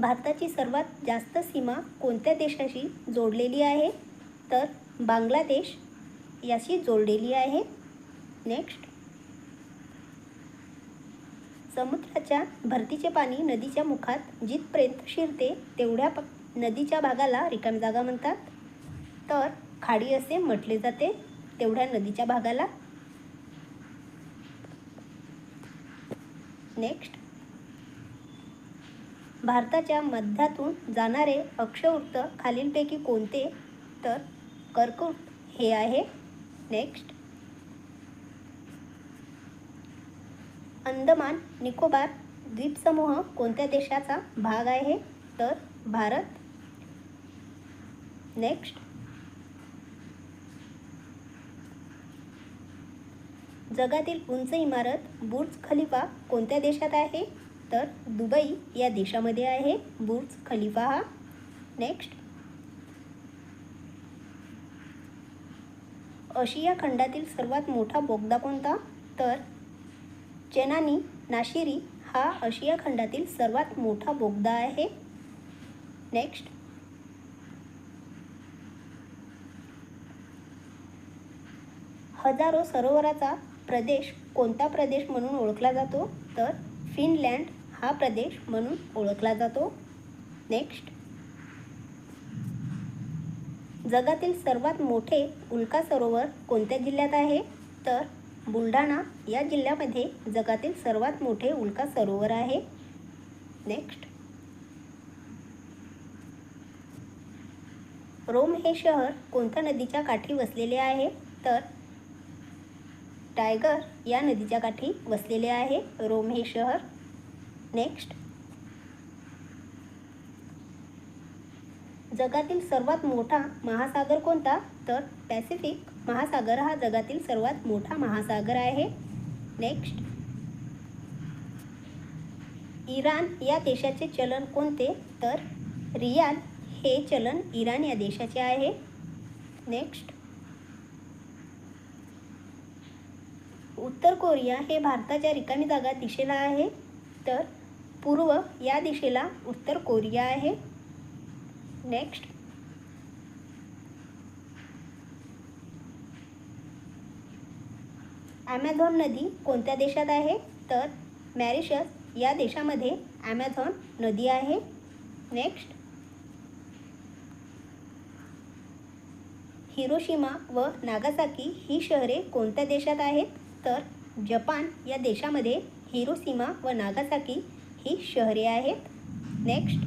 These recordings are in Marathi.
भारताची सर्वात जास्त सीमा कोणत्या देशाशी जोडलेली आहे? तर बांगलादेश याशी जोडलेली आहे. नेक्स्ट समुद्राच्या भरतीचे पाणी नदीच्या मुखात जिथपर्यंत शिरते तेवढ्या प नदीच्या भागाला रिकामी जागा म्हणतात. तर खाडी असे म्हटले जाते तेवढ्या नदीच्या भागाला. नेक्स्ट भारताच्या मध्यातून जाणारे अक्षवृत्त खालीलपैकी कोणते? तर कर्कवृत्त हे आहे. नेक्स्ट अंदमान निकोबार द्वीपसमूह कोणत्या देशाचा भाग आहे? तर भारत. नेक्स्ट जगातील उंच इमारत बुर्ज खलिफा कोणत्या देशात आहे? तर दुबई या देशामध्ये आहे. बुर्ज खलिफा हा. नेक्स्ट आशिया खंडातील सर्वात मोठा बोगदा कोणता? तर चेनानी नाशिरी हा आशिया खंडातील सर्वात मोठा बोगदा आहे. नेक्स्ट हजारो सरोवराचा प्रदेश कोणता प्रदेश म्हणून ओळखला जातो? तर फिनलँड हा प्रदेश म्हणून ओळखला जातो. नेक्स्ट जगातील सर्वात मोठे उल्का सरोवर कोणत्या जिल्ह्यात आहे? तर बुलढाणा या जिल्ह्यामध्ये जगातील सर्वात मोठे उल्का सरोवर आहे. नेक्स्ट रोम हे शहर कोणत्या नदीच्या काठी वसलेले आहे? तर टायगर या नदीच्या काठी वसलेले आहे. रोम हे शहर नेक्स्ट जगातील सर्वात मोठा महासागर कोणता? तर पॅसिफिक महासागर हा जगातील सर्वात मोठा महासागर आहे. नेक्स्ट इराण या देशाचे चलन कोणते? तर रियाल हे चलन इराण या देशाचे आहे. नेक्स्ट उत्तर कोरिया हे भारताच्या रिकामी जागा दिशेला आहे. तर पूर्व या दिशेला उत्तर कोरिया आहे. नेक्स्ट ॲमेझॉन नदी कोणत्या देशात आहे? तर मॅरिशस या देशामध्ये ॲमेझॉन नदी आहे. नेक्स्ट हिरोशिमा व नागासाकी ही शहरे कोणत्या देशात आहेत? तर जपान या देशामध्ये हिरोशिमा व नागासाकी ही शहरे आहेत. नेक्स्ट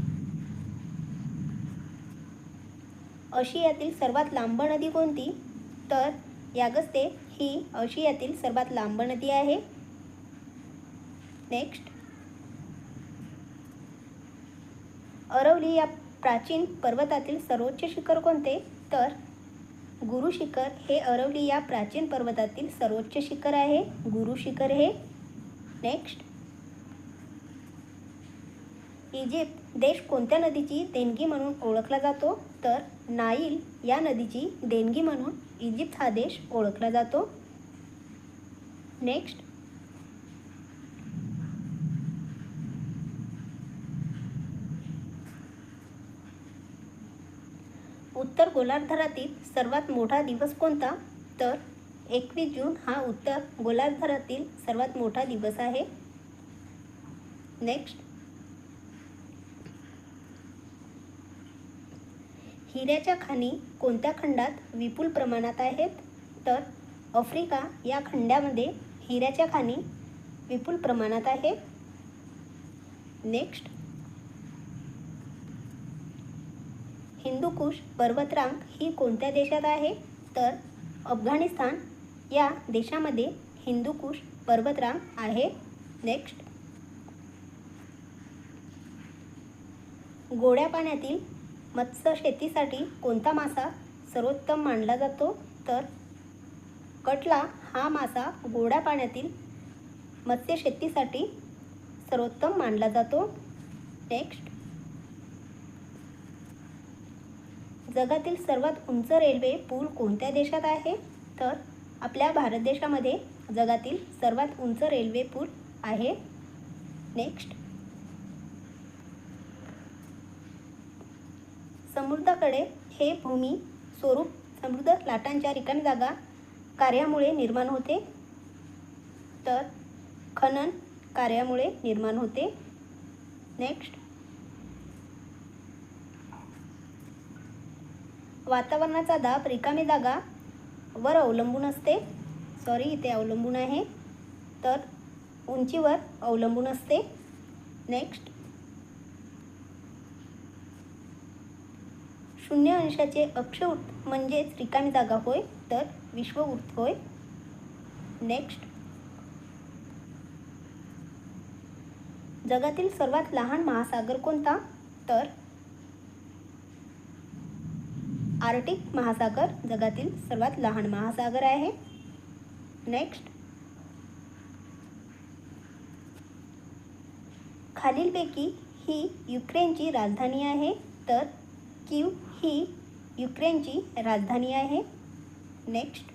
आशियातील सर्वात लांब नदी कोणती? तर यागस्ते ही आशियातील सर्वात लांब नदी आहे. नेक्स्ट अरवली या प्राचीन पर्वतातील सर्वोच्च शिखर कोणते? तर गुरु शिखर हे अरवली या प्राचीन पर्वतातील सर्वोच्च शिखर आहे. गुरु शिखर हे. नेक्स्ट इजिप्त देश कोणत्या नदीची देणगी म्हणून ओळखला जातो? तर नाईल या नदीची देणगी म्हणून इजिप्त हा देश ओळखला जातो. नेक्स्ट उत्तर गोलार्धरातील सर्वात मोठा दिवस कोणता? तर एकवीस जून हा उत्तर गोलार्धरातील सर्वात मोठा दिवस आहे. नेक्स्ट हिऱ्याच्या खाणी कोणत्या खंडात विपुल प्रमाणात आहेत? तर आफ्रिका या खंडामध्ये हिऱ्याच्या खाणी विपुल प्रमाणात आहे. नेक्स्ट. हिंदुकुश पर्वतरांग ही कोणत्या देशात आहे? तर अफगाणिस्तान या देशामध्ये हिंदुकुश पर्वतरांग आहे. नेक्स्ट. गोड्या पाण्यातील मत्स्य शेतीसाठी कोणता मासा सर्वोत्तम मानला जातो? तर कटला हा मासा गोड्या पाण्यातील मत्स्य शेतीसाठी सर्वोत्तम मानला जातो. नेक्स्ट जगातील सर्वात उंच रेल्वे पूल कोणत्या देशात आहे? तर आपल्या भारत देशामध्ये जगातील सर्वात उंच रेल्वे पूल आहे. नेक्स्ट समृद्धाकडे हे भूमी स्वरूप समृद्ध लाटांच्या रिकामी जागा कार्यामुळे निर्माण होते. तर खनन कार्यामुळे निर्माण होते. नेक्स्ट वातावरणाचा दाब रिकामी जागा वर अवलंबून असते. सॉरी इथे अवलंबून आहे. तर उंचीवर अवलंबून असते. नेक्स्ट शून्य अंशाचे अक्षउत म्हणजेच रिकामी जागा होय तर विश्वउत होय. नेक्स्ट जगातील सर्वात लहान महासागर कोणता? तर आर्टिक महासागर जगातील सर्वात लहान महासागर आहे. नेक्स्ट खालीलपैकी ही युक्रेनची राजधानी आहे तर क्यू ही युक्रेनची राजधानी आहे. नेक्स्ट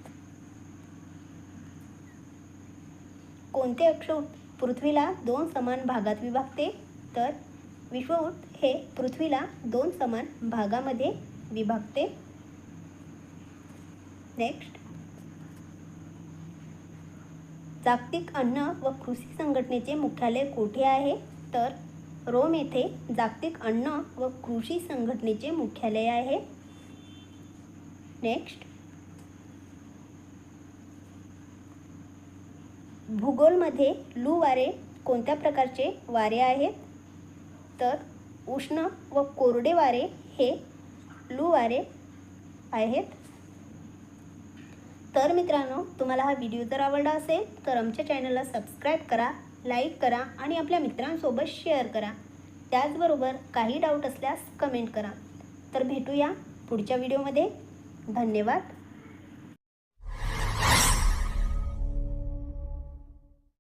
कोणते अक्षऊत पृथ्वीला दोन समान भागात विभागते? तर विश्वऊट हे पृथ्वीला दोन समान भागामध्ये विभागते. नेक्स्ट जागतिक अन्न व कृषी संघटनेचे मुख्यालय कोठे आहे? तर रोम येथे जागतिक अन्न व कृषी संघटनेचे मुख्यालय आहे. नेक्स्ट भूगोलमध्ये लू वारे कोणत्या प्रकारचे वारे आहेत? तर उष्ण व कोरडे वारे हे लू वारे आहेत. तर मित्रांनो तुम्हाला हा व्हिडिओ जर आवडला असेल तर आमच्या चॅनलला सबस्क्राईब करा लाईक करा आणि आपल्या मित्रांसोबत शेअर करा. त्याचबरोबर काही डाऊट असल्यास कमेंट करा. तर भेटूया पुढच्या व्हिडिओमध्ये. धन्यवाद.